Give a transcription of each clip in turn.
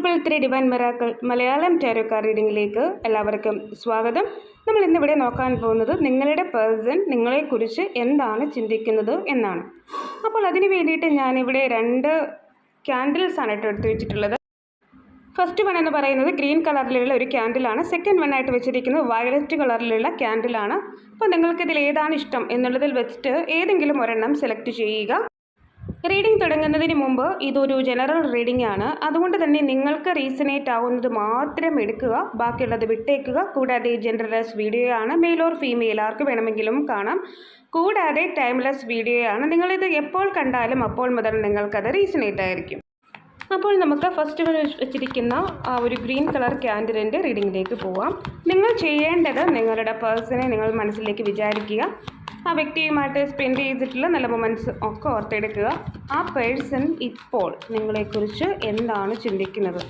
Triple three divine miracles Malayalam tarot card റീഡിങ്ങിലേക്ക് എല്ലാവർക്കും സ്വാഗതം. നമ്മൾ ഇന്നിവിടെ നോക്കാൻ പോകുന്നത് നിങ്ങളുടെ പേഴ്സൺ നിങ്ങളെക്കുറിച്ച് എന്താണ് ചിന്തിക്കുന്നത് എന്നാണ്. അപ്പോൾ അതിന് വേണ്ടിയിട്ട് ഞാനിവിടെ രണ്ട് ക്യാൻഡിൽസ് ആണ് കേട്ടോ എടുത്ത് വെച്ചിട്ടുള്ളത്. ഫസ്റ്റ് വൺ എന്ന് പറയുന്നത് ഗ്രീൻ കളറിലുള്ള ഒരു ക്യാൻഡിലാണ് സെക്കൻഡ് വൺ ആയിട്ട് വെച്ചിരിക്കുന്നത് വയലറ്റ് കളറിലുള്ള ക്യാൻഡിലാണ് അപ്പോൾ നിങ്ങൾക്കിതിൽ ഏതാണ് ഇഷ്ടം എന്നുള്ളതിൽ വെച്ചിട്ട് ഏതെങ്കിലും ഒരെണ്ണം സെലക്ട് ചെയ്യുക. റീഡിംഗ് തുടങ്ങുന്നതിന് മുമ്പ് ഇതൊരു ജനറൽ റീഡിംഗ് ആണ്. അതുകൊണ്ട് തന്നെ നിങ്ങൾക്ക് റീസണേറ്റ് ആവുന്നത് മാത്രം എടുക്കുക ബാക്കിയുള്ളത് വിട്ടേക്കുക. കൂടാതെ ജെൻഡർലെസ് വീഡിയോ ആണ് മെയിൽ ഓർ ഫീമെയിൽ ആർക്ക് വേണമെങ്കിലും കാണാം. കൂടാതെ ടൈംലെസ് വീഡിയോ ആണ്. നിങ്ങളിത് എപ്പോൾ കണ്ടാലും അപ്പോൾ മുതൽ നിങ്ങൾക്കത് റീസണേറ്റ് ആയിരിക്കും. അപ്പോൾ നമുക്ക് ഫസ്റ്റ് വെച്ചിരിക്കുന്ന ആ ഒരു ഗ്രീൻ കളർ ക്യാൻഡിലിന്റെ റീഡിങ്ങിലേക്ക് പോവാം. നിങ്ങൾ ചെയ്യേണ്ടത് നിങ്ങളുടെ പേഴ്സണെ നിങ്ങൾ മനസ്സിലേക്ക് വിചാരിക്കുക. ആ വ്യക്തിയുമായിട്ട് സ്പെൻഡ് ചെയ്തിട്ടുള്ള നല്ല മൊമെന്റ്സ് ഒക്കെ ഓർത്തെടുക്കുക. ആ പേഴ്സൺ ഇപ്പോൾ നിങ്ങളെക്കുറിച്ച് എന്താണ് ചിന്തിക്കുന്നത്?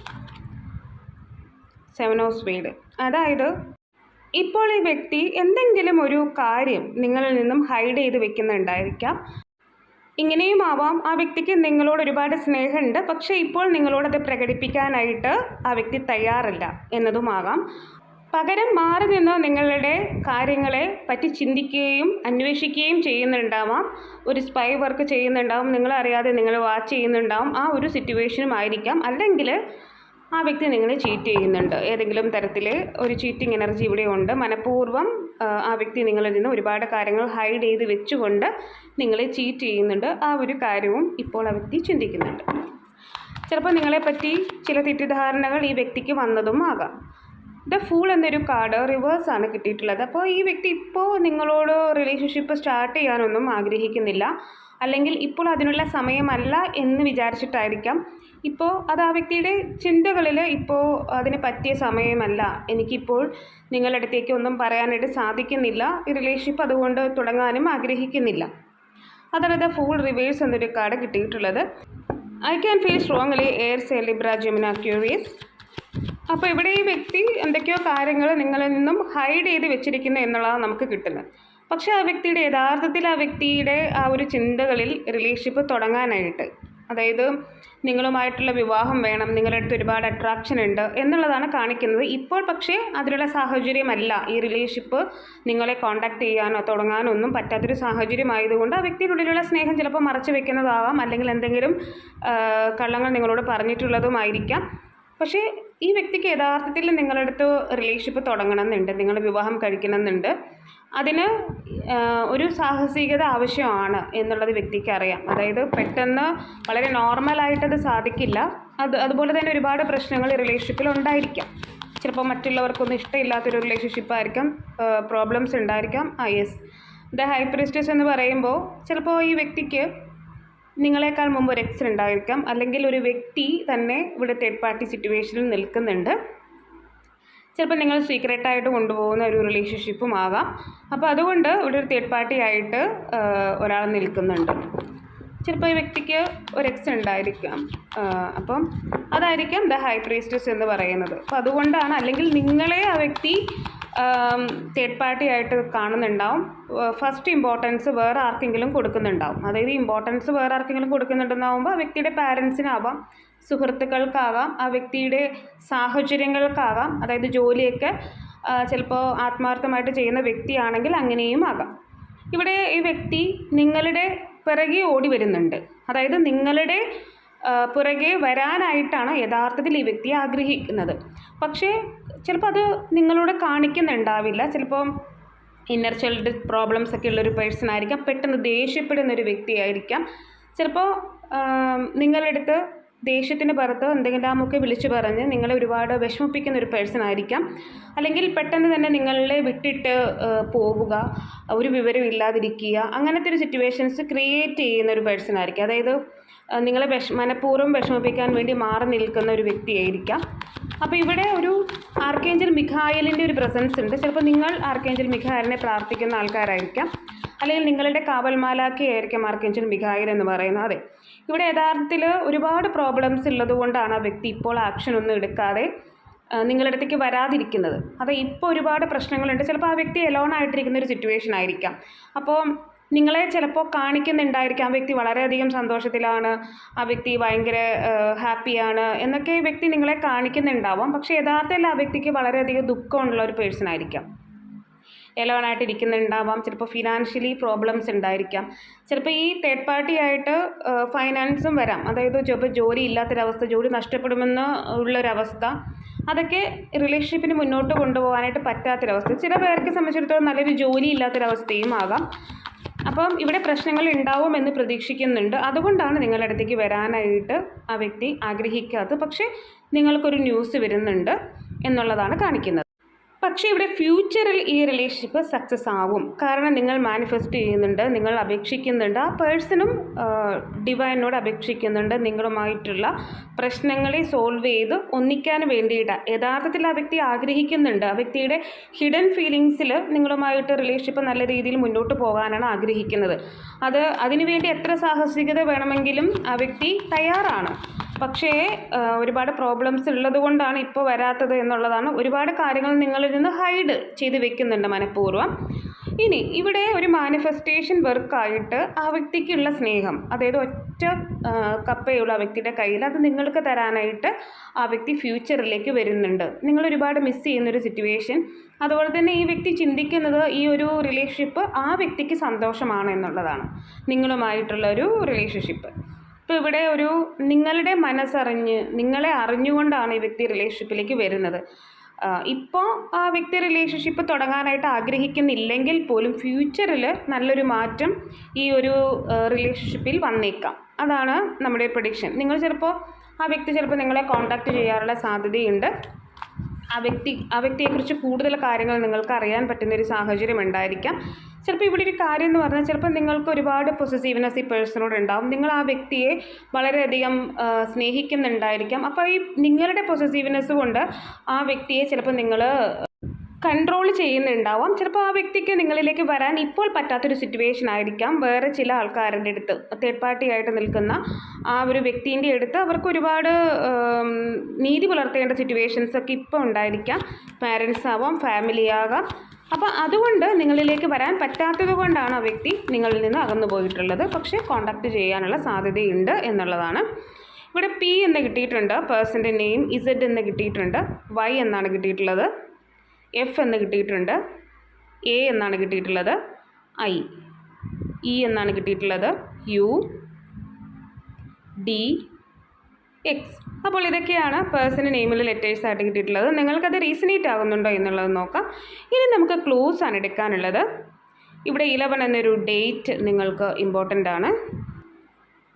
സെവൻ ഓഫ് സ്പീഡ് അതായത് ഇപ്പോൾ ഈ വ്യക്തി എന്തെങ്കിലും ഒരു കാര്യം നിങ്ങളിൽ നിന്നും ഹൈഡ് ചെയ്ത് വെക്കുന്നുണ്ടായിരിക്കാം. ഇങ്ങനെയും ആവാം. ആ വ്യക്തിക്ക് നിങ്ങളോട് ഒരുപാട് സ്നേഹമുണ്ട്. പക്ഷേ ഇപ്പോൾ നിങ്ങളോടത് പ്രകടിപ്പിക്കാനായിട്ട് ആ വ്യക്തി തയ്യാറല്ല എന്നതുമാകാം. പകരം മാറി നിന്ന് നിങ്ങളുടെ കാര്യങ്ങളെ പറ്റി ചിന്തിക്കുകയും അന്വേഷിക്കുകയും ചെയ്യുന്നുണ്ടാവാം. ഒരു സ്പൈ വർക്ക് ചെയ്യുന്നുണ്ടാവും. നിങ്ങളറിയാതെ നിങ്ങൾ വാച്ച് ചെയ്യുന്നുണ്ടാവും. ആ ഒരു സിറ്റുവേഷനും ആയിരിക്കാം. അല്ലെങ്കിൽ ആ വ്യക്തി നിങ്ങളെ ചീറ്റ് ചെയ്യുന്നുണ്ട്. ഏതെങ്കിലും തരത്തിൽ ഒരു ചീറ്റിംഗ് എനർജി ഇവിടെ ഉണ്ട്. മനഃപൂർവം ആ വ്യക്തി നിങ്ങളിൽ നിന്ന് ഒരുപാട് കാര്യങ്ങൾ ഹൈഡ് ചെയ്ത് വെച്ചുകൊണ്ട് നിങ്ങളെ ചീറ്റ് ചെയ്യുന്നുണ്ട്. ആ ഒരു കാര്യവും ഇപ്പോൾ ആ വ്യക്തി ചിന്തിക്കുന്നുണ്ട്. ചിലപ്പോൾ നിങ്ങളെപ്പറ്റി ചില തെറ്റിദ്ധാരണകൾ ഈ വ്യക്തിക്ക് വന്നതും ആകാം. ദ ഫൂൾ എന്നൊരു കാർഡ് റിവേഴ്സ് ആണ് കിട്ടിയിട്ടുള്ളത്. അപ്പോൾ ഈ വ്യക്തി ഇപ്പോൾ നിങ്ങളോട് റിലേഷൻഷിപ്പ് സ്റ്റാർട്ട് ചെയ്യാനൊന്നും ആഗ്രഹിക്കുന്നില്ല. അല്ലെങ്കിൽ ഇപ്പോൾ അതിനുള്ള സമയമല്ല എന്ന് വിചാരിച്ചിട്ടായിരിക്കാം. ഇപ്പോൾ അത് ആ വ്യക്തിയുടെ ചിന്തകളിൽ ഇപ്പോൾ അതിന് പറ്റിയ സമയമല്ല. എനിക്കിപ്പോൾ നിങ്ങളുടെ അടുത്തേക്ക് ഒന്നും പറയാനായിട്ട് സാധിക്കുന്നില്ല. ഈ റിലേഷൻഷിപ്പ് അതുകൊണ്ട് തുടങ്ങാനും ആഗ്രഹിക്കുന്നില്ല. അതാണ് ദ ഫുൾ റിവേഴ്സ് എന്നൊരു കാർഡ് കിട്ടിയിട്ടുള്ളത്. I can feel strongly air Libra Gemini Aquarius അപ്പോൾ ഇവിടെ ഈ വ്യക്തി എന്തൊക്കെയോ കാര്യങ്ങൾ നിങ്ങളിൽ നിന്നും ഹൈഡ് ചെയ്ത് വെച്ചിരിക്കുന്നു എന്നുള്ളതാണ് നമുക്ക് കിട്ടുന്നത്. പക്ഷെ ആ വ്യക്തിയുടെ യഥാർത്ഥത്തിൽ ആ വ്യക്തിയുടെ ആ ഒരു ചിന്തകളിൽ റിലേഷൻഷിപ്പ് തുടങ്ങാനായിട്ട് അതായത് നിങ്ങളുമായിട്ടുള്ള വിവാഹം വേണം നിങ്ങളുടെ അടുത്ത് ഒരുപാട് അട്രാക്ഷൻ ഉണ്ട് എന്നുള്ളതാണ് കാണിക്കുന്നത്. ഇപ്പോൾ പക്ഷേ അതിനുള്ള സാഹചര്യമല്ല ഈ റിലേഷൻഷിപ്പ് നിങ്ങളെ കോണ്ടാക്ട് ചെയ്യാനോ തുടങ്ങാനോ ഒന്നും പറ്റാത്തൊരു സാഹചര്യമായതുകൊണ്ട് ആ വ്യക്തിയുടെ ഉള്ളിലുള്ള സ്നേഹം ചിലപ്പോൾ മറച്ചു വെക്കുന്നതാവാം അല്ലെങ്കിൽ എന്തെങ്കിലും കള്ളങ്ങൾ നിങ്ങളോട് പറഞ്ഞിട്ടുള്ളതുമായിരിക്കാം. പക്ഷേ ഈ വ്യക്തിക്ക് യഥാർത്ഥത്തിൽ നിങ്ങളുടെ അടുത്ത് റിലേഷൻഷിപ്പ് തുടങ്ങണമെന്നുണ്ട് നിങ്ങൾ വിവാഹം കഴിക്കണമെന്നുണ്ട്. അതിന് ഒരു സാഹസികത ആവശ്യമാണ് എന്നുള്ളത് വ്യക്തിക്ക് അറിയാം അതായത് പെട്ടെന്ന് വളരെ നോർമലായിട്ടത് സാധിക്കില്ല. അത് അതുപോലെ തന്നെ ഒരുപാട് പ്രശ്നങ്ങൾ റിലേഷൻഷിപ്പിൽ ഉണ്ടായിരിക്കാം. ചിലപ്പോൾ മറ്റുള്ളവർക്കൊന്നും ഇഷ്ടമില്ലാത്തൊരു റിലേഷൻഷിപ്പ് ആയിരിക്കാം പ്രോബ്ലംസ് ഉണ്ടായിരിക്കാം. ആ യെസ് ദ ഹൈ പ്രിസ്റ്റസ് എന്ന് പറയുമ്പോൾ ചിലപ്പോൾ ഈ വ്യക്തിക്ക് നിങ്ങളെക്കാൾ മുമ്പ് ഒരു എക്സ് ഉണ്ടായിരിക്കാം. അല്ലെങ്കിൽ ഒരു വ്യക്തി തന്നെ ഇവിടെ തേർഡ് പാർട്ടി സിറ്റുവേഷനിൽ നിൽക്കുന്നുണ്ട്. ചിലപ്പോൾ നിങ്ങൾ സീക്രട്ടായിട്ട് കൊണ്ടുപോകുന്ന ഒരു റിലേഷൻഷിപ്പും ആകാം. അപ്പോൾ അതുകൊണ്ട് ഇവിടെ ഒരു തേർഡ് പാർട്ടി ആയിട്ട് ഒരാൾ നിൽക്കുന്നുണ്ട്. ചിലപ്പോൾ ഈ വ്യക്തിക്ക് ഒരു എക്സ് ഉണ്ടായിരിക്കാം. അപ്പം അതായിരിക്കാം ദ ഹൈ പ്രീസ്റ്റസ് എന്ന് പറയുന്നത്. അപ്പോൾ അതുകൊണ്ടാണ് അല്ലെങ്കിൽ നിങ്ങളെ ആ വ്യക്തി തേർഡ് പാർട്ടി ആയിട്ട് കാണുന്നുണ്ടാവും. ഫസ്റ്റ് ഇമ്പോർട്ടൻസ് വേറെ ആർക്കെങ്കിലും കൊടുക്കുന്നുണ്ടാവും. അതായത് ഇമ്പോർട്ടൻസ് വേറെ ആർക്കെങ്കിലും കൊടുക്കുന്നുണ്ടെന്നാവുമ്പോൾ ആ വ്യക്തിയുടെ പാരൻസിനാവാം സുഹൃത്തുക്കൾക്കാകാം ആ വ്യക്തിയുടെ സാഹചര്യങ്ങൾക്കാകാം അതായത് ജോലിയൊക്കെ ചിലപ്പോൾ ആത്മാർത്ഥമായിട്ട് ചെയ്യുന്ന വ്യക്തിയാണെങ്കിൽ അങ്ങനെയും ആകാം. ഇവിടെ ഈ വ്യക്തി നിങ്ങളുടെ പിറകെ ഓടി വരുന്നുണ്ട്. അതായത് നിങ്ങളുടെ പുറകെ വരാനായിട്ടാണ് യഥാർത്ഥത്തിൽ ഈ വ്യക്തി ആഗ്രഹിക്കുന്നത്. പക്ഷേ ചിലപ്പോൾ അത് നിങ്ങളോട് കാണിക്കുന്നുണ്ടാവില്ല. ചിലപ്പോൾ ഇന്നർ ചൈൽഡ് പ്രോബ്ലംസ് ഒക്കെ ഉള്ളൊരു പേഴ്സൺ ആയിരിക്കാം. പെട്ടെന്ന് ദേഷ്യപ്പെടുന്ന ഒരു വ്യക്തിയായിരിക്കാം ചിലപ്പോൾ നിങ്ങളുടെ അടുത്ത് ദേഷ്യത്തിന് പുറത്ത് എന്തെങ്കിലുമൊക്കെ വിളിച്ചു പറഞ്ഞ് നിങ്ങളെ ഒരുപാട് വിഷമിപ്പിക്കുന്ന ഒരു പേഴ്സൺ ആയിരിക്കാം. അല്ലെങ്കിൽ പെട്ടെന്ന് തന്നെ നിങ്ങളെ വിട്ടിട്ട് പോവുക ഒരു വിവരം ഇല്ലാതിരിക്കുക അങ്ങനത്തെ ഒരു സിറ്റുവേഷൻസ് ക്രിയേറ്റ് ചെയ്യുന്ന ഒരു പേഴ്സൺ ആയിരിക്കും. അതായത് നിങ്ങളെ വിഷ മനഃപൂർവം വിഷമിപ്പിക്കാൻ വേണ്ടി മാറി നിൽക്കുന്ന ഒരു വ്യക്തിയായിരിക്കാം. അപ്പോൾ ഇവിടെ ഒരു ആർക്കേഞ്ചൽ മിഖായലിന്റെ ഒരു പ്രസൻസ് ഉണ്ട്. ചിലപ്പോൾ നിങ്ങൾ ആർക്കേഞ്ചൽ മിഖായലിനെ പ്രാർത്ഥിക്കുന്ന ആൾക്കാരായിരിക്കാം. അല്ലെങ്കിൽ നിങ്ങളുടെ കാവൽമാലാക്കി ആയിരിക്കാം ആർക്കേഞ്ചൽ മിഖായൽ എന്ന് പറയുന്നത്. അതെ. ഇവിടെ യഥാർത്ഥത്തിൽ ഒരുപാട് പ്രോബ്ലംസ് ഉള്ളതുകൊണ്ടാണ് ആ വ്യക്തി ഇപ്പോൾ ആക്ഷൻ ഒന്നും എടുക്കാതെ നിങ്ങളുടെ അടുത്തേക്ക് വരാതിരിക്കുന്നത്. അത് ഇപ്പോൾ ഒരുപാട് പ്രശ്നങ്ങളുണ്ട്. ചിലപ്പോൾ ആ വ്യക്തി എലോൺ ആയിട്ടിരിക്കുന്ന ഒരു സിറ്റുവേഷൻ ആയിരിക്കാം. അപ്പോൾ നിങ്ങളെ ചിലപ്പോൾ കാണിക്കുന്നുണ്ടായിരിക്കാം. ആ വ്യക്തി വളരെയധികം സന്തോഷത്തിലാണ്. ആ വ്യക്തി ഭയങ്കര ഹാപ്പിയാണ് എന്നൊക്കെ ഈ വ്യക്തി നിങ്ങളെ കാണിക്കുന്നുണ്ടാവാം. പക്ഷേ യഥാർത്ഥത്തിൽ ആ വ്യക്തിക്ക് വളരെയധികം ദുഃഖമുള്ള ഒരു പേഴ്സൺ ആയിരിക്കാം. എലോണായിട്ട് ഇരിക്കുന്നുണ്ടാവാം. ചിലപ്പോൾ ഫിനാൻഷ്യലി പ്രോബ്ലംസ് ഉണ്ടായിരിക്കാം. ചിലപ്പോൾ ഈ തേർഡ് പാർട്ടി ആയിട്ട് ഫൈനാൻസും വരാം. അതായത് ചിലപ്പോൾ ജോലി ഇല്ലാത്തൊരവസ്ഥ ജോലി നഷ്ടപ്പെടുമെന്ന് ഉള്ളൊരവസ്ഥ. അതൊക്കെ റിലേഷൻഷിപ്പിന് മുന്നോട്ട് കൊണ്ടുപോകാനായിട്ട് പറ്റാത്തൊരവസ്ഥ. ചില പേർക്ക് സംബന്ധിച്ചിടത്തോളം നല്ലൊരു ജോലി ഇല്ലാത്തൊരവസ്ഥയും ആകാം. അപ്പം ഇവിടെ പ്രശ്നങ്ങൾ ഉണ്ടാവുമെന്ന് പ്രതീക്ഷിക്കുന്നുണ്ട്. അതുകൊണ്ടാണ് നിങ്ങളുടെ അടുത്തേക്ക് വരാനായിട്ട് ആ വ്യക്തി ആഗ്രഹിക്കാത്തത്. പക്ഷേ നിങ്ങൾക്കൊരു ന്യൂസ് വരുന്നുണ്ട് എന്നുള്ളതാണ് കാണിക്കുന്നത്. പക്ഷേ ഇവിടെ ഫ്യൂച്ചറിൽ ഈ റിലേഷൻഷിപ്പ് സക്സസ് ആവും. കാരണം നിങ്ങൾ മാനിഫെസ്റ്റ് ചെയ്യുന്നുണ്ട് നിങ്ങൾ അപേക്ഷിക്കുന്നുണ്ട്. ആ പേഴ്സണും ഡിവൈനോട് അപേക്ഷിക്കുന്നുണ്ട്. നിങ്ങളുമായിട്ടുള്ള പ്രശ്നങ്ങളെ സോൾവ് ചെയ്ത് ഒന്നിക്കാൻ വേണ്ടിയിട്ട്. യഥാർത്ഥത്തിൽ ആ വ്യക്തി ആഗ്രഹിക്കുന്നുണ്ട്. ആ വ്യക്തിയുടെ ഹിഡൻ ഫീലിങ്സിൽ നിങ്ങളുമായിട്ട് റിലേഷൻഷിപ്പ് നല്ല രീതിയിൽ മുന്നോട്ട് പോകാനാണ് ആഗ്രഹിക്കുന്നത്. അത് അതിനുവേണ്ടി എത്ര സാഹസികത വേണമെങ്കിലും ആ വ്യക്തി തയ്യാറാണ്. പക്ഷേ ഒരുപാട് പ്രോബ്ലംസ് ഉള്ളതുകൊണ്ടാണ് ഇപ്പോൾ വരാത്തത് എന്നുള്ളതാണ്. ഒരുപാട് കാര്യങ്ങൾ നിങ്ങളിൽ നിന്ന് ഹൈഡ് ചെയ്ത് വെക്കുന്നുണ്ട് മനഃപൂർവം. ഇനി ഇവിടെ ഒരു മാനിഫെസ്റ്റേഷൻ വർക്കായിട്ട് ആ വ്യക്തിക്കുള്ള സ്നേഹം അതായത് ഒറ്റ കപ്പയുള്ള ആ വ്യക്തിയുടെ കയ്യിൽ അത് നിങ്ങൾക്ക് തരാനായിട്ട് ആ വ്യക്തി ഫ്യൂച്ചറിലേക്ക് വരുന്നുണ്ട്. നിങ്ങൾ ഒരുപാട് മിസ് ചെയ്യുന്നൊരു സിറ്റുവേഷൻ അതുപോലെ തന്നെ ഈ വ്യക്തി ചിന്തിക്കുന്നത് ഈ ഒരു റിലേഷൻഷിപ്പ് ആ വ്യക്തിക്ക് സന്തോഷമാണ് എന്നുള്ളതാണ്. നിങ്ങളുമായിട്ടുള്ള ഒരു റിലേഷൻഷിപ്പ് ഇപ്പോൾ ഇവിടെ ഒരു നിങ്ങളുടെ മനസ്സറിഞ്ഞ് നിങ്ങളെ അറിഞ്ഞുകൊണ്ടാണ് ഈ വ്യക്തി റിലേഷൻഷിപ്പിലേക്ക് വരുന്നത്. ഇപ്പോൾ ആ വ്യക്തി റിലേഷൻഷിപ്പ് തുടങ്ങാനായിട്ട് ആഗ്രഹിക്കുന്നില്ലെങ്കിൽ പോലും ഫ്യൂച്ചറിൽ നല്ലൊരു മാറ്റം ഈ ഒരു റിലേഷൻഷിപ്പിൽ വന്നേക്കാം. അതാണ് നമ്മുടെ പ്രഡിക്ഷൻ നിങ്ങൾ ചിലപ്പോൾ ആ വ്യക്തി ചിലപ്പോൾ നിങ്ങളെ കോൺടാക്റ്റ് ചെയ്യാറുള്ള സാധ്യതയുണ്ട്. ആ വ്യക്തി ആ വ്യക്തിയെക്കുറിച്ച് കൂടുതൽ കാര്യങ്ങൾ നിങ്ങൾക്ക് അറിയാൻ പറ്റുന്നൊരു സാഹചര്യം ഉണ്ടായിരിക്കാം. ചിലപ്പോൾ ഇവിടെ ഒരു കാര്യം എന്ന് പറഞ്ഞാൽ ചിലപ്പോൾ നിങ്ങൾക്ക് ഒരുപാട് പൊസസീവ്നെസ് ഈ പേഴ്സണോട് ഉണ്ടാവും. നിങ്ങൾ ആ വ്യക്തിയെ വളരെയധികം സ്നേഹിക്കുന്നുണ്ടായിരിക്കാം. അപ്പോൾ ഈ നിങ്ങളുടെ പൊസസീവ്നെസ് കൊണ്ട് ആ വ്യക്തിയെ ചിലപ്പോൾ നിങ്ങൾ കൺട്രോൾ ചെയ്യുന്നുണ്ടാവാം. ചിലപ്പോൾ ആ വ്യക്തിക്ക് നിങ്ങളിലേക്ക് വരാൻ ഇപ്പോൾ പറ്റാത്തൊരു സിറ്റുവേഷൻ ആയിരിക്കാം. വേറെ ചില ആൾക്കാരുടെ അടുത്ത് തേർഡ് പാർട്ടി ആയിട്ട് നിൽക്കുന്ന ആ ഒരു വ്യക്തിന്റെ അടുത്ത് അവർക്ക് ഒരുപാട് നീതി പുലർത്തേണ്ട സിറ്റുവേഷൻസ് ഒക്കെ ഇപ്പോൾ ഉണ്ടായിരിക്കാം. പാരൻസ് ആവാം ഫാമിലി ആകാം. അപ്പോൾ അതുകൊണ്ട് നിങ്ങളിലേക്ക് വരാൻ പറ്റാത്തത് കൊണ്ടാണ് ആ വ്യക്തി നിങ്ങളിൽ നിന്ന് അകന്നു പോയിട്ടുള്ളത്. പക്ഷേ കോണ്ടാക്ട് ചെയ്യാനുള്ള സാധ്യതയുണ്ട് എന്നുള്ളതാണ്. ഇവിടെ പി എന്ന് കിട്ടിയിട്ടുണ്ട് പേഴ്സന്റെ നെയിം ഇസഡ് എന്ന് കിട്ടിയിട്ടുണ്ട് വൈ എന്നാണ് കിട്ടിയിട്ടുള്ളത് എഫ് എന്ന് കിട്ടിയിട്ടുണ്ട് എ എന്നാണ് കിട്ടിയിട്ടുള്ളത് ഐ ഇ എന്നാണ് കിട്ടിയിട്ടുള്ളത് യു ഡി എക്സ് അപ്പോൾ ഇതൊക്കെയാണ് പേഴ്സണൽ നെയിമിൽ ലെറ്റേഴ്സ് ആയിട്ട് കിട്ടിയിട്ടുള്ളത്. നിങ്ങൾക്കത് റീസണേറ്റ് ആകുന്നുണ്ടോ എന്നുള്ളത് നോക്കാം. ഇനി നമുക്ക് ക്ലൂസ് ആണ് എടുക്കാനുള്ളത്. ഇവിടെ ഇലവൻ എന്നൊരു ഡേറ്റ് നിങ്ങൾക്ക് ഇമ്പോർട്ടന്റ് ആണ്.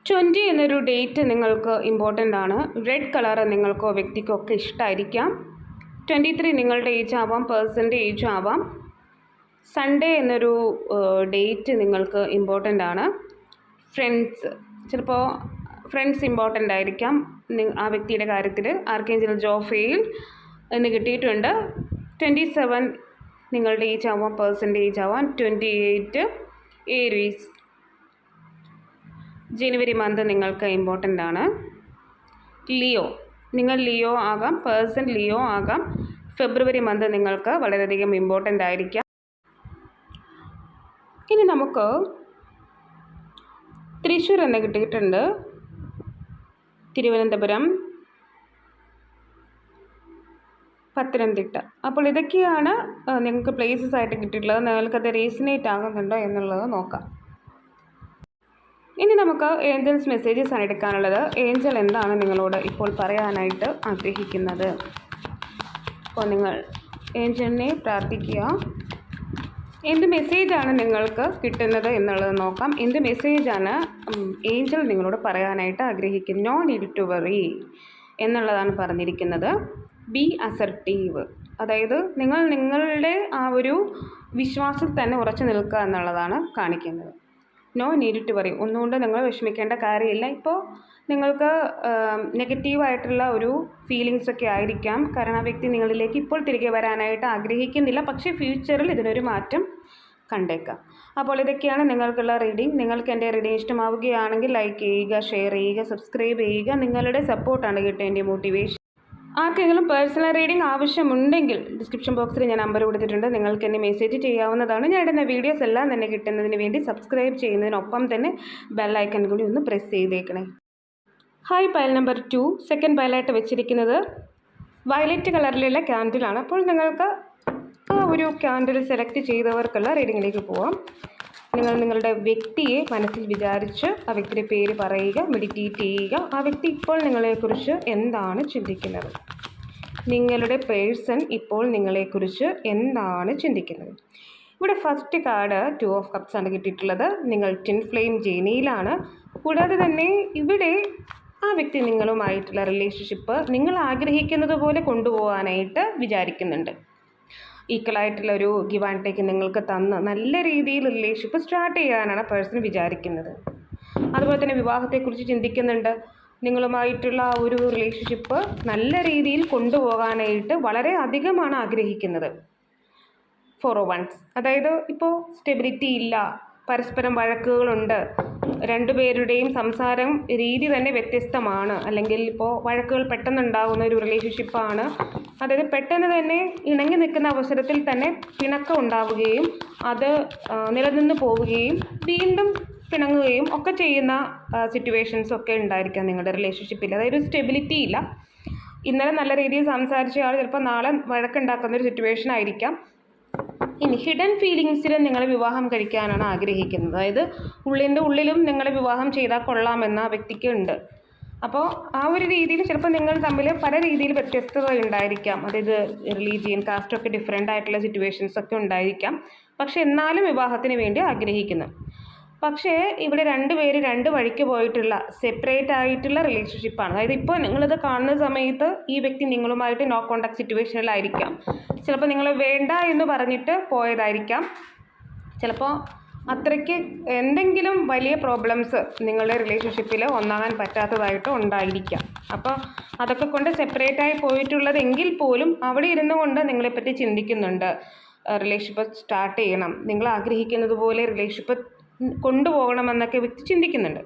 ട്വന്റി എന്നൊരു ഡേറ്റ് നിങ്ങൾക്ക് ഇമ്പോർട്ടന്റ് ആണ്. റെഡ് കളർ നിങ്ങൾക്കോ വ്യക്തിക്കോ ഒക്കെ ഇഷ്ടമായിരിക്കാം ട്വന്റി ത്രീ നിങ്ങളുടെ ഏജ് ആവാം പേഴ്സന്റെ ഏജ് ആവാം. സൺഡേ എന്നൊരു ഡേറ്റ് നിങ്ങൾക്ക് ഇമ്പോർട്ടന്റ് ആണ്. ഫ്രണ്ട്സ് ചിലപ്പോൾ ഫ്രണ്ട്സ് ഇമ്പോർട്ടന്റ് ആയിരിക്കാം. ആ വ്യക്തിയുടെ കാര്യത്തിൽ ആർക്കേഞ്ചൽ ജോഫയിൽ ഫെയിൽ എന്ന് കിട്ടിയിട്ടുണ്ട്. ട്വന്റി സെവൻ നിങ്ങളുടെ ഏജ് ആവാം പേഴ്സന്റേജ് ആവാം. Twenty eight Aries January month നിങ്ങൾക്ക് ഇമ്പോർട്ടന്റ് ആണ്. ലിയോ നിങ്ങൾ ലിയോ ആകാം പേഴ്സൺ ലിയോ ആകാം. ഫെബ്രുവരി മന്ത് നിങ്ങൾക്ക് വളരെയധികം ഇമ്പോർട്ടന്റ് ആയിരിക്കാം. ഇനി നമുക്ക് തൃശ്ശൂർ എന്ന് കിട്ടിയിട്ടുണ്ട്. തിരുവനന്തപുരം പത്തനംതിട്ട. അപ്പോൾ ഇതൊക്കെയാണ് നിങ്ങൾക്ക് പ്ലേസസ് ആയിട്ട് കിട്ടിയിട്ടുള്ളത്. നിങ്ങൾക്കത് റീസനേറ്റ് ആകുന്നുണ്ടോ എന്നുള്ളത് നോക്കാം. ഇനി നമുക്ക് ഏഞ്ചൽസ് മെസ്സേജസ് ആണ് എടുക്കാനുള്ളത്. ഏഞ്ചൽ എന്താണ് നിങ്ങളോട് ഇപ്പോൾ പറയാനായിട്ട് ആഗ്രഹിക്കുന്നത്? അപ്പോൾ നിങ്ങൾ ഏഞ്ചലിനെ പ്രാർത്ഥിക്കുക. എന്ത് മെസ്സേജാണ് നിങ്ങൾക്ക് കിട്ടുന്നത് എന്നുള്ളത് നോക്കാം. എന്ത് മെസ്സേജാണ് ഏഞ്ചൽ നിങ്ങളോട് പറയാനായിട്ട് ആഗ്രഹിക്കുന്നത് നോൺ ഇഡ് ടു വറി എന്നുള്ളതാണ് പറഞ്ഞിരിക്കുന്നത്. ബി അസർട്ടീവ് അതായത് നിങ്ങൾ നിങ്ങളുടെ ആ ഒരു വിശ്വാസം തന്നെ ഉറച്ചു നിൽക്കുക എന്നുള്ളതാണ് കാണിക്കുന്നത്. നോ നീഡ് ടു വറി ഒന്നുകൊണ്ട് നിങ്ങൾ വിഷമിക്കേണ്ട കാര്യമില്ല. ഇപ്പോൾ നിങ്ങൾക്ക് നെഗറ്റീവായിട്ടുള്ള ഒരു ഫീലിങ്സൊക്കെ ആയിരിക്കാം. കാരണം ആ വ്യക്തി നിങ്ങളിലേക്ക് ഇപ്പോൾ തിരികെ വരാനായിട്ട് ആഗ്രഹിക്കുന്നില്ല. പക്ഷേ ഫ്യൂച്ചറിൽ ഇതിനൊരു മാറ്റം കണ്ടേക്കാം. അപ്പോൾ ഇതൊക്കെയാണ് നിങ്ങൾക്കുള്ള റീഡിംഗ് നിങ്ങൾക്ക് എന്റെ റീഡിംഗ് ഇഷ്ടമാവുകയാണെങ്കിൽ ലൈക്ക് ചെയ്യുക ഷെയർ ചെയ്യുക സബ്സ്ക്രൈബ് ചെയ്യുക. നിങ്ങളുടെ സപ്പോർട്ടാണ് കിട്ടുക എന്റെ മോട്ടിവേഷൻ ആർക്കെങ്കിലും പേഴ്സണൽ റീഡിംഗ് ആവശ്യമുണ്ടെങ്കിൽ ഡിസ്ക്രിപ്ഷൻ ബോക്സിൽ ഞാൻ നമ്പർ കൊടുത്തിട്ടുണ്ട്. നിങ്ങൾക്ക് എന്നെ മെസ്സേജ് ചെയ്യാവുന്നതാണ്. ഞാൻ ഇടുന്ന വീഡിയോസ് എല്ലാം തന്നെ കിട്ടുന്നതിന് വേണ്ടി സബ്സ്ക്രൈബ് ചെയ്യുന്നതിനൊപ്പം തന്നെ ബെല്ലൈക്കൺ കൂടി ഒന്ന് പ്രസ് ചെയ്തേക്കണേ. Hi pile number two second പയലായിട്ട് വെച്ചിരിക്കുന്നത് വയലറ്റ് കളറിലുള്ള ക്യാൻഡിലാണ് അപ്പോൾ നിങ്ങൾക്ക് ആ ഒരു ക്യാൻഡിൽ സെലക്ട് ചെയ്തവർക്കുള്ള റീഡിങ്ങിലേക്ക് പോവാം. നിങ്ങൾ നിങ്ങളുടെ വ്യക്തിയെ മനസ്സിൽ വിചാരിച്ച് ആ വ്യക്തിയുടെ പേര് പറയുക മെഡിറ്റേറ്റ് ചെയ്യുക. ആ വ്യക്തി ഇപ്പോൾ നിങ്ങളെക്കുറിച്ച് എന്താണ് ചിന്തിക്കുന്നത്? നിങ്ങളുടെ പേഴ്സൺ ഇപ്പോൾ നിങ്ങളെക്കുറിച്ച് എന്താണ് ചിന്തിക്കുന്നത്? ഇവിടെ first card two of cups ആണ് കിട്ടിയിട്ടുള്ളത്. നിങ്ങൾ ടിൻ ഫ്ലെയിം ജേനിയിലാണ് കൂടാതെ തന്നെ ഇവിടെ ആ വ്യക്തി നിങ്ങളുമായിട്ടുള്ള റിലേഷൻഷിപ്പ് നിങ്ങൾ ആഗ്രഹിക്കുന്നത് പോലെ കൊണ്ടുപോകാനായിട്ട് വിചാരിക്കുന്നുണ്ട്. ഈക്വലായിട്ടുള്ള ഒരു ഗിവ് ആൻഡ് ടേക്ക് നിങ്ങൾക്ക് തന്ന് നല്ല രീതിയിൽ റിലേഷൻഷിപ്പ് സ്റ്റാർട്ട് ചെയ്യാനാണ് പേഴ്സൺ വിചാരിക്കുന്നത്. അതുപോലെ തന്നെ വിവാഹത്തെക്കുറിച്ച് ചിന്തിക്കുന്നുണ്ട്. നിങ്ങളുമായിട്ടുള്ള ഒരു റിലേഷൻഷിപ്പ് നല്ല രീതിയിൽ കൊണ്ടുപോകാനായിട്ട് വളരെ അധികമാണ് ആഗ്രഹിക്കുന്നത്. ഫോർ വൺസ് അതായത് ഇപ്പോൾ സ്റ്റെബിലിറ്റി ഇല്ല. പരസ്പരം വഴക്കുകളുണ്ട്. രണ്ടുപേരുടെയും സംസാരം രീതി തന്നെ വ്യത്യസ്തമാണ്. അല്ലെങ്കിൽ ഇപ്പോൾ വഴക്കുകൾ പെട്ടെന്നുണ്ടാകുന്ന ഒരു റിലേഷൻഷിപ്പാണ് അതായത് പെട്ടെന്ന് തന്നെ ഇണങ്ങി നിൽക്കുന്ന അവസരത്തിൽ തന്നെ പിണക്കം ഉണ്ടാവുകയും അത് നിലനിന്ന് പോവുകയും വീണ്ടും പിണങ്ങുകയും ഒക്കെ ചെയ്യുന്ന സിറ്റുവേഷൻസ് ഒക്കെ ഉണ്ടായിരിക്കാം നിങ്ങളുടെ റിലേഷൻഷിപ്പിൽ അതായത് സ്റ്റെബിലിറ്റി ഇല്ല. ഇന്നലെ നല്ല രീതിയിൽ സംസാരിച്ച ആൾ ചിലപ്പോൾ നാളെ വഴക്കുണ്ടാക്കുന്ന ഒരു സിറ്റുവേഷൻ ആയിരിക്കാം. ഇനി ഹിഡൻ ഫീലിങ്സിൽ നിങ്ങൾ വിവാഹം കഴിക്കാനാണ് ആഗ്രഹിക്കുന്നത്. അതായത് ഉള്ളിന്റെ ഉള്ളിലും നിങ്ങൾ വിവാഹം ചെയ്താൽ കൊള്ളാമെന്ന വ്യക്തിക്ക് ഉണ്ട്. അപ്പോൾ ആ ഒരു രീതിയിൽ ചിലപ്പോൾ നിങ്ങൾ തമ്മിൽ പല രീതിയിൽ വ്യത്യസ്തത ഉണ്ടായിരിക്കാം. അതായത് റിലീജിയൻ കാസ്റ്റൊക്കെ ഡിഫറെന്റ് ആയിട്ടുള്ള സിറ്റുവേഷൻസ് ഒക്കെ ഉണ്ടായിരിക്കാം. പക്ഷെ എന്നാലും വിവാഹത്തിന് വേണ്ടി ആഗ്രഹിക്കുന്നു. പക്ഷേ ഇവിടെ രണ്ട് പേര് രണ്ട് വഴിക്ക് പോയിട്ടുള്ള സെപ്പറേറ്റ് ആയിട്ടുള്ള റിലേഷൻഷിപ്പാണ് അതായത് ഇപ്പോൾ നിങ്ങളിത് കാണുന്ന സമയത്ത് ഈ വ്യക്തി നിങ്ങളുമായിട്ട് നോ കോണ്ടാക്ട് സിറ്റുവേഷനിലായിരിക്കാം ചിലപ്പോൾ നിങ്ങൾ വേണ്ട എന്ന് പറഞ്ഞിട്ട് പോയതായിരിക്കാം. ചിലപ്പോൾ അത്രയ്ക്ക് എന്തെങ്കിലും വലിയ പ്രോബ്ലംസ് നിങ്ങളുടെ റിലേഷൻഷിപ്പിൽ ഒന്നാകാൻ പറ്റാത്തതായിട്ട് ഉണ്ടായിരിക്കാം. അപ്പോൾ അതൊക്കെ കൊണ്ട് സെപ്പറേറ്റായി പോയിട്ടുള്ളതെങ്കിൽ പോലും അവിടെ ഇരുന്നു കൊണ്ട് നിങ്ങളെപ്പറ്റി ചിന്തിക്കുന്നുണ്ട്. റിലേഷൻഷിപ്പ് സ്റ്റാർട്ട് ചെയ്യണം. നിങ്ങൾ ആഗ്രഹിക്കുന്നത് പോലെ റിലേഷൻഷിപ്പ് കൊണ്ടുപോകണമെന്നൊക്കെ വ്യക്തി ചിന്തിക്കുന്നുണ്ട്.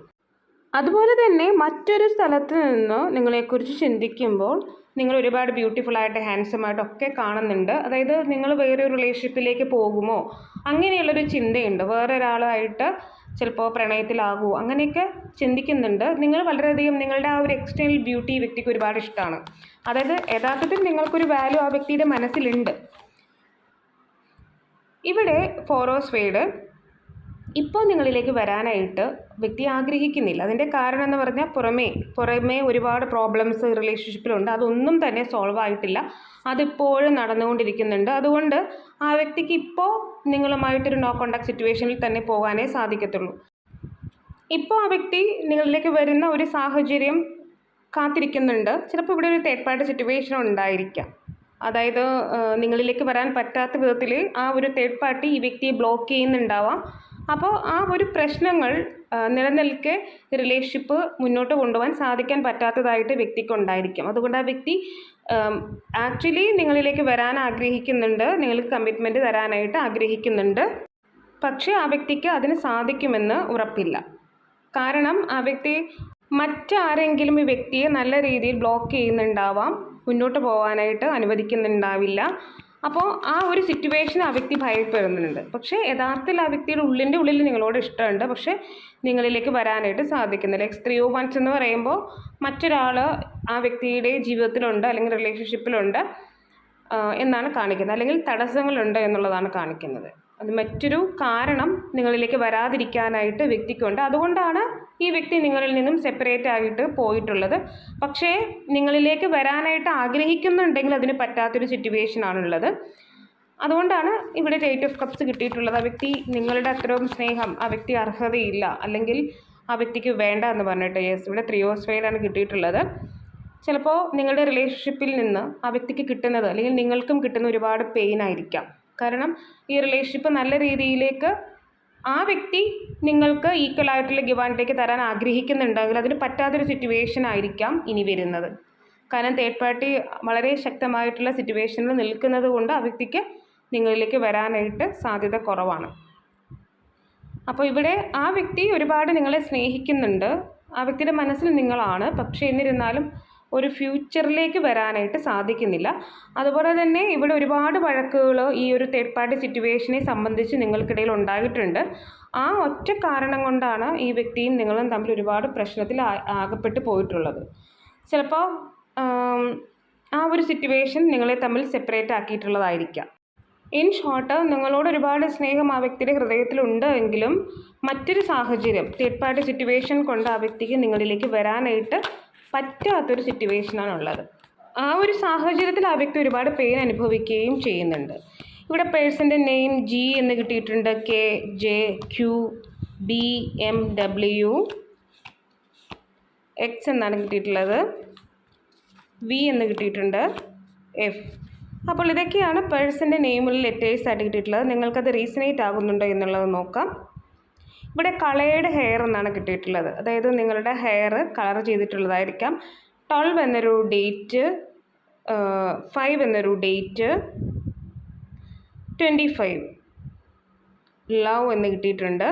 അതുപോലെ തന്നെ മറ്റൊരു സ്ഥലത്ത് നിന്ന് നിങ്ങളെക്കുറിച്ച് ചിന്തിക്കുമ്പോൾ നിങ്ങൾ ഒരുപാട് ബ്യൂട്ടിഫുൾ ആയിട്ട് ഹാൻസം ആയിട്ട് ഒക്കെ കാണുന്നുണ്ട്. അതായത് നിങ്ങൾ വേറെ ഒരു റിലേഷൻഷിപ്പിലേക്ക് പോകുമോ? അങ്ങനെയുള്ളൊരു ചിന്തയുണ്ട്. വേറെ ഒരാളായിട്ട് ചിലപ്പോൾ പ്രണയത്തിലാകുമോ അങ്ങനെയൊക്കെ ചിന്തിക്കുന്നുണ്ട്. നിങ്ങൾ വളരെയധികം നിങ്ങളുടെ ആ ഒരു എക്സ്റ്റേണൽ ബ്യൂട്ടി വ്യക്തിക്ക് ഒരുപാട് ഇഷ്ടമാണ്. അതായത് യഥാർത്ഥത്തിൽ നിങ്ങൾക്കൊരു വാല്യൂ ആ വ്യക്തിയുടെ മനസ്സിലുണ്ട്. ഇവിടെ ഫോറോസ് വേഡ് ഇപ്പോൾ നിങ്ങളിലേക്ക് വരാനായിട്ട് വ്യക്തി ആഗ്രഹിക്കുന്നില്ല. അതിന്റെ കാരണം എന്ന് പറഞ്ഞാൽ പുറമേ പുറമേ ഒരുപാട് പ്രോബ്ലംസ് റിലേഷൻഷിപ്പിലുണ്ട് അതൊന്നും തന്നെ സോൾവ് ആയിട്ടില്ല. അതിപ്പോഴും നടന്നുകൊണ്ടിരിക്കുന്നുണ്ട്. അതുകൊണ്ട് ആ വ്യക്തിക്ക് ഇപ്പോൾ നിങ്ങളുമായിട്ടൊരു നോ കോണ്ടാക്ട് സിറ്റുവേഷനിൽ തന്നെ പോകാനേ സാധിക്കത്തുള്ളൂ. ഇപ്പോൾ ആ വ്യക്തി നിങ്ങളിലേക്ക് വരുന്ന ഒരു സാഹചര്യം കാത്തിരിക്കുന്നുണ്ട്. ചിലപ്പോൾ ഇവിടെ ഒരു തേർഡ് പാർട്ടി സിറ്റുവേഷൻ ഉണ്ടായിരിക്കാം. അതായത് നിങ്ങളിലേക്ക് വരാൻ പറ്റാത്ത വിധത്തിൽ ആ ഒരു തേർഡ് പാർട്ടി ഈ വ്യക്തിയെ ബ്ലോക്ക് ചെയ്യുന്നുണ്ടാവാം. അപ്പോൾ ആ ഒരു പ്രശ്നങ്ങൾ നിലനിൽക്കെ റിലേഷൻഷിപ്പ് മുന്നോട്ട് കൊണ്ടുപോകാൻ സാധിക്കാൻ പറ്റാത്തതായിട്ട് വ്യക്തിക്കുണ്ടായിരിക്കും അതുകൊണ്ട് ആ വ്യക്തി ആക്ച്വലി നിങ്ങളിലേക്ക് വരാൻ ആഗ്രഹിക്കുന്നുണ്ട്. നിങ്ങൾക്ക് കമ്മിറ്റ്മെന്റ് തരാനായിട്ട് ആഗ്രഹിക്കുന്നുണ്ട്. പക്ഷേ ആ വ്യക്തിക്ക് അതിന് സാധിക്കുമെന്ന് ഉറപ്പില്ല. കാരണം ആ വ്യക്തി മറ്റാരെങ്കിലും ഈ വ്യക്തിയെ നല്ല രീതിയിൽ ബ്ലോക്ക് ചെയ്യുന്നുണ്ടാവാം മുന്നോട്ട് പോകാനായിട്ട് അനുവദിക്കുന്നുണ്ടാവില്ല. അപ്പോൾ ആ ഒരു സിറ്റുവേഷൻ ആ വ്യക്തി ഭയപ്പെടുന്നുണ്ട്. പക്ഷേ യഥാർത്ഥത്തിൽ ആ വ്യക്തിയുടെ ഉള്ളിന്റെ ഉള്ളിൽ നിങ്ങളോട് ഇഷ്ടമുണ്ട്. പക്ഷേ നിങ്ങളിലേക്ക് വരാനായിട്ട് സാധിക്കുന്നില്ല. എക്സ് വൺസ് എന്ന് പറയുമ്പോൾ മറ്റൊരാൾ ആ വ്യക്തിയുടെ ജീവിതത്തിലുണ്ട് അല്ലെങ്കിൽ റിലേഷൻഷിപ്പിലുണ്ട് എന്നാണ് കാണിക്കുന്നത്. അല്ലെങ്കിൽ തടസ്സങ്ങളുണ്ട് എന്നുള്ളതാണ് കാണിക്കുന്നത്. അത് മറ്റൊരു കാരണം നിങ്ങളിലേക്ക് വരാതിരിക്കാനായിട്ട് വ്യക്തിക്കുണ്ട്. അതുകൊണ്ടാണ് ഈ വ്യക്തി നിങ്ങളിൽ നിന്നും സെപ്പറേറ്റ് ആയിട്ട് പോയിട്ടുള്ളത്. പക്ഷേ നിങ്ങളിലേക്ക് വരാനായിട്ട് ആഗ്രഹിക്കുന്നുണ്ടെങ്കിൽ അതിന് പറ്റാത്തൊരു സിറ്റുവേഷൻ ആണുള്ളത്. അതുകൊണ്ടാണ് ഇവിടെ ഡേറ്റ് ഓഫ് കപ്സ് കിട്ടിയിട്ടുള്ളത്. ആ വ്യക്തി നിങ്ങളുടെ അത്രയും സ്നേഹം ആ വ്യക്തി അർഹതയില്ല അല്ലെങ്കിൽ ആ വ്യക്തിക്ക് വേണ്ട എന്ന് പറഞ്ഞിട്ട് യെസ് ഇവിടെ ത്രീ ഓഫ് സ്വയിലാണ് കിട്ടിയിട്ടുള്ളത്. ചിലപ്പോൾ നിങ്ങളുടെ റിലേഷൻഷിപ്പിൽ നിന്ന് ആ വ്യക്തിക്ക് കിട്ടുന്നത് അല്ലെങ്കിൽ നിങ്ങൾക്കും കിട്ടുന്ന ഒരുപാട് പെയിൻ ആയിരിക്കാം. കാരണം ഈ റിലേഷൻഷിപ്പ് നല്ല രീതിയിലേക്ക് ആ വ്യക്തി നിങ്ങൾക്ക് ഈക്വൽ ആയിട്ടുള്ള ഗിവ് ആൻഡ് ടേക്ക് തരാൻ ആഗ്രഹിക്കുന്നുണ്ടെങ്കിൽ അതിന് പറ്റാത്തൊരു സിറ്റുവേഷൻ ആയിരിക്കാം ഇനി വരുന്നത്. കാരണം തേർഡ് പാർട്ടി വളരെ ശക്തമായിട്ടുള്ള സിറ്റുവേഷനിൽ നിൽക്കുന്നത് കൊണ്ട് ആ വ്യക്തിക്ക് നിങ്ങളിലേക്ക് വരാനായിട്ട് സാധ്യത കുറവാണ്. അപ്പോൾ ഇവിടെ ആ വ്യക്തി ഒരുപാട് നിങ്ങളെ സ്നേഹിക്കുന്നുണ്ട്. ആ വ്യക്തിയുടെ മനസ്സിൽ നിങ്ങളാണ്. പക്ഷേ എന്നിരുന്നാലും ഒരു ഫ്യൂച്ചറിലേക്ക് വരാനായിട്ട് സാധിക്കുന്നില്ല. അതുപോലെ തന്നെ ഇവിടെ ഒരുപാട് വഴക്കുകൾ ഈ ഒരു തേർഡ് പാർട്ടി സിറ്റുവേഷനെ സംബന്ധിച്ച് നിങ്ങൾക്കിടയിൽ ഉണ്ടായിട്ടുണ്ട്. ആ ഒറ്റ കാരണം കൊണ്ടാണ് ഈ വ്യക്തിയും നിങ്ങളും തമ്മിൽ ഒരുപാട് പ്രശ്നത്തിൽ ആകപ്പെട്ടു പോയിട്ടുള്ളത്. ചിലപ്പോൾ ആ ഒരു സിറ്റുവേഷൻ നിങ്ങളെ തമ്മിൽ സെപ്പറേറ്റ് ആക്കിയിട്ടുള്ളതായിരിക്കാം. ഇൻ ഷോർട്ട് നിങ്ങളോട് ഒരുപാട് സ്നേഹം ആ വ്യക്തിയുടെ ഹൃദയത്തിലുണ്ട് എങ്കിലും മറ്റൊരു സാഹചര്യം തേർഡ് പാർട്ടി സിറ്റുവേഷൻ കൊണ്ട് ആ വ്യക്തിക്ക് നിങ്ങളിലേക്ക് വരാനായിട്ട് പറ്റാത്തൊരു സിറ്റുവേഷനാണുള്ളത് ആ ഒരു സാഹചര്യത്തിൽ ആ വ്യക്തി ഒരുപാട് പെയിൻ അനുഭവിക്കുകയും ചെയ്യുന്നുണ്ട്. ഇവിടെ പേഴ്സന്റെ നെയിം ജി എന്ന് കിട്ടിയിട്ടുണ്ട്. K J Q B M W X എന്നാണ് കിട്ടിയിട്ടുള്ളത്. വി എന്ന് കിട്ടിയിട്ടുണ്ട്. എഫ് അപ്പോൾ ഇതൊക്കെയാണ് പേഴ്സന്റെ നെയിമിൽ ലെറ്റേഴ്സ് ആയിട്ട് കിട്ടിയിട്ടുള്ളത്. നിങ്ങൾക്കത് റീസണേറ്റ് ആകുന്നുണ്ടോ എന്നുള്ളത് നോക്കാം. ഇവിടെ കളേർഡ് ഹെയർ എന്നാണ് കിട്ടിയിട്ടുള്ളത്. അതായത് നിങ്ങളുടെ ഹെയർ കളർ ചെയ്തിട്ടുള്ളതായിരിക്കാം. ട്വൽവ് എന്നൊരു ഡേറ്റ് ഫൈവ് എന്നൊരു ഡേറ്റ് ട്വന്റി ഫൈവ് ലവ് എന്ന് കിട്ടിയിട്ടുണ്ട്.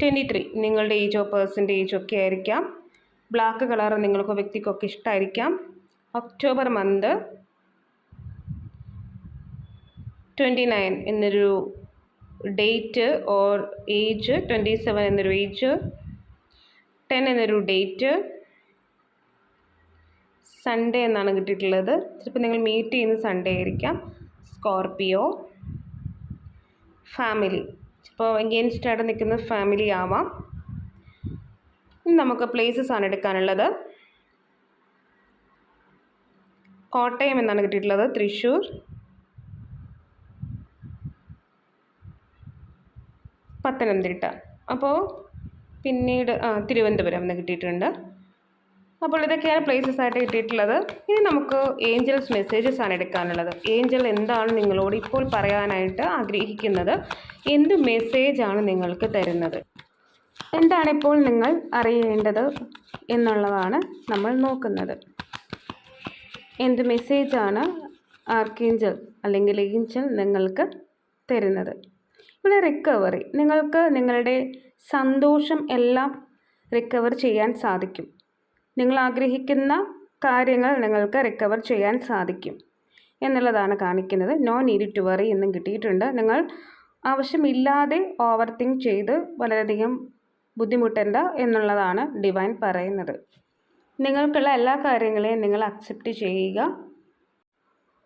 ട്വന്റി ത്രീ നിങ്ങളുടെ ഏജോ പേഴ്സന്റെ ഏജോ ഒക്കെ ആയിരിക്കാം. ബ്ലാക്ക് കളർ നിങ്ങൾക്ക് വ്യക്തിക്കൊക്കെ ഇഷ്ടമായിരിക്കാം ഒക്ടോബർ മന്ത് ട്വന്റി നയൻ എന്നൊരു date or age twenty seven എന്നൊരു ഏജ് ടെൻ എന്നൊരു ഡേറ്റ് സൺഡേ എന്നാണ് കിട്ടിയിട്ടുള്ളത്. ചിലപ്പോൾ നിങ്ങൾ മീറ്റ് ചെയ്യുന്ന സൺഡേ ആയിരിക്കാം. Scorpio family. ചിലപ്പോൾ എഗെയിൻസ്റ്റ് ആയിട്ട് നിൽക്കുന്ന ഫാമിലി ആവാം. നമുക്ക് പ്ലേസസ് ആണ് എടുക്കാനുള്ളത്. കോട്ടയം എന്നാണ് കിട്ടിയിട്ടുള്ളത്. തൃശ്ശൂർ. പത്തനംതിട്ട. അപ്പോൾ പിന്നീട് ആ തിരുവനന്തപുരം എന്ന് കിട്ടിയിട്ടുണ്ട്. അപ്പോൾ ഇതൊക്കെയാണ് പ്ലേസസ് ആയിട്ട് കിട്ടിയിട്ടുള്ളത്. ഇനി നമുക്ക് ഏഞ്ചൽസ് മെസ്സേജസ് ആണ് എടുക്കാനുള്ളത്. ഏഞ്ചൽ എന്താണ് നിങ്ങളോട് ഇപ്പോൾ പറയാനായിട്ട് ആഗ്രഹിക്കുന്നത്? എന്ത് മെസ്സേജാണ് നിങ്ങൾക്ക് തരുന്നത്? എന്താണ് ഇപ്പോൾ നിങ്ങൾ അറിയേണ്ടത് എന്നുള്ളതാണ് നമ്മൾ നോക്കുന്നത്. എന്ത് മെസ്സേജാണ് ആർക്കേഞ്ചൽ അല്ലെങ്കിൽ ഏഞ്ചൽ നിങ്ങൾക്ക് തരുന്നത്? ഇവിടെ റിക്കവറി നിങ്ങൾക്ക് നിങ്ങളുടെ സന്തോഷം എല്ലാം റിക്കവർ ചെയ്യാൻ സാധിക്കും. നിങ്ങൾ ആഗ്രഹിക്കുന്ന കാര്യങ്ങൾ നിങ്ങൾക്ക് റിക്കവർ ചെയ്യാൻ സാധിക്കും എന്നുള്ളതാണ് കാണിക്കുന്നത്. നോൺ നീഡ് ടു വറി എന്നും കിട്ടിയിട്ടുണ്ട്. നിങ്ങൾ ആവശ്യമില്ലാതെ ഓവർ തിങ്ക് ചെയ്ത് വളരെയധികം ബുദ്ധിമുട്ടേണ്ട എന്നുള്ളതാണ് ഡിവൈൻ പറയുന്നത്. നിങ്ങൾക്കുള്ള എല്ലാ കാര്യങ്ങളെയും നിങ്ങൾ അക്സെപ്റ്റ് ചെയ്യുക.